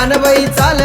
जानबाई चाल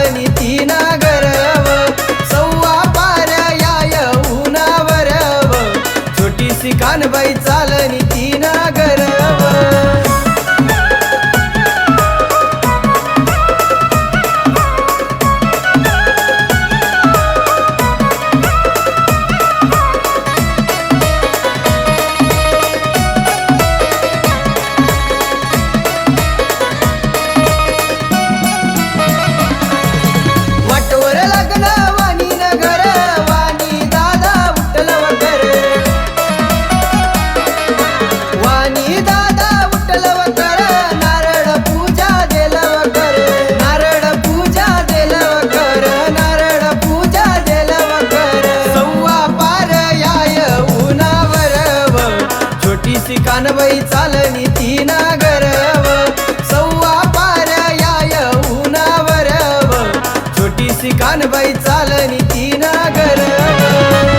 कानबाई चालनी ती नागरव. सव्वा पाऱ्या या उन्हावरव छोटीशी कानबाई चालनी ती नागरव.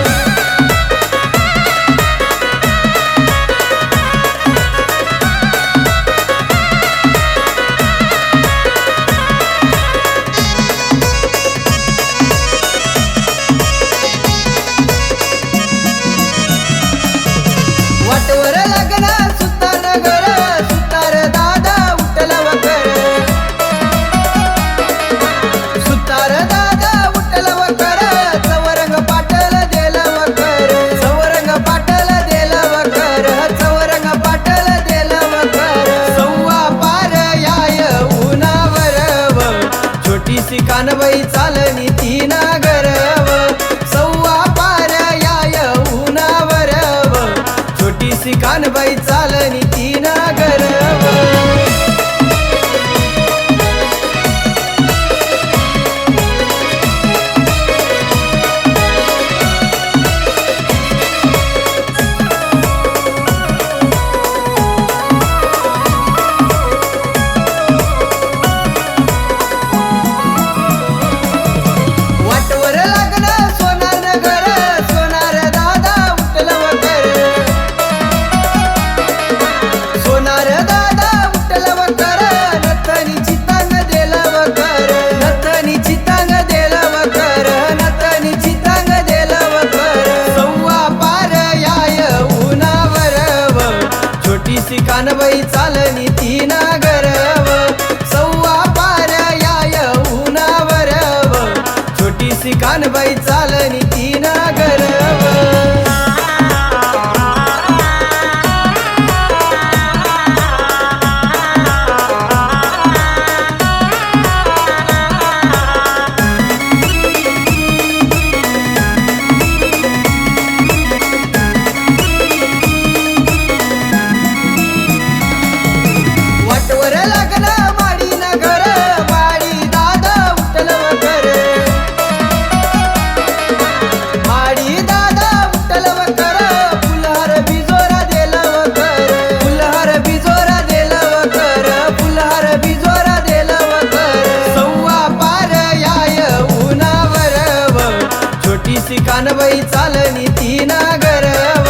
कानबाई चालनी. कानबाई चालनी ती नागरव.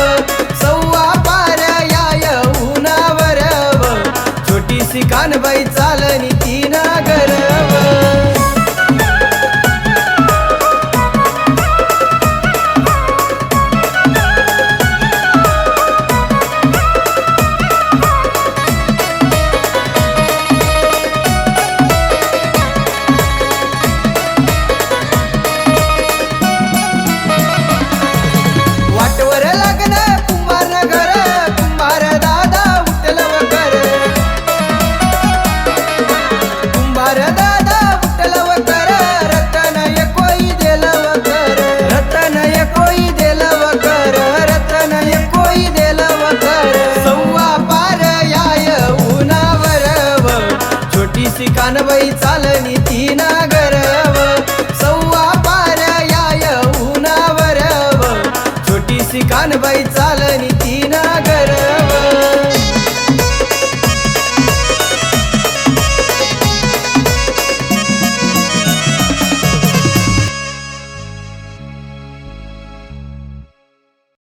सव्वा पाऱ्या या उन्हावरव छोटीशी कानबाई चालनी ती नागरव. कानबाई चालणी ती नाग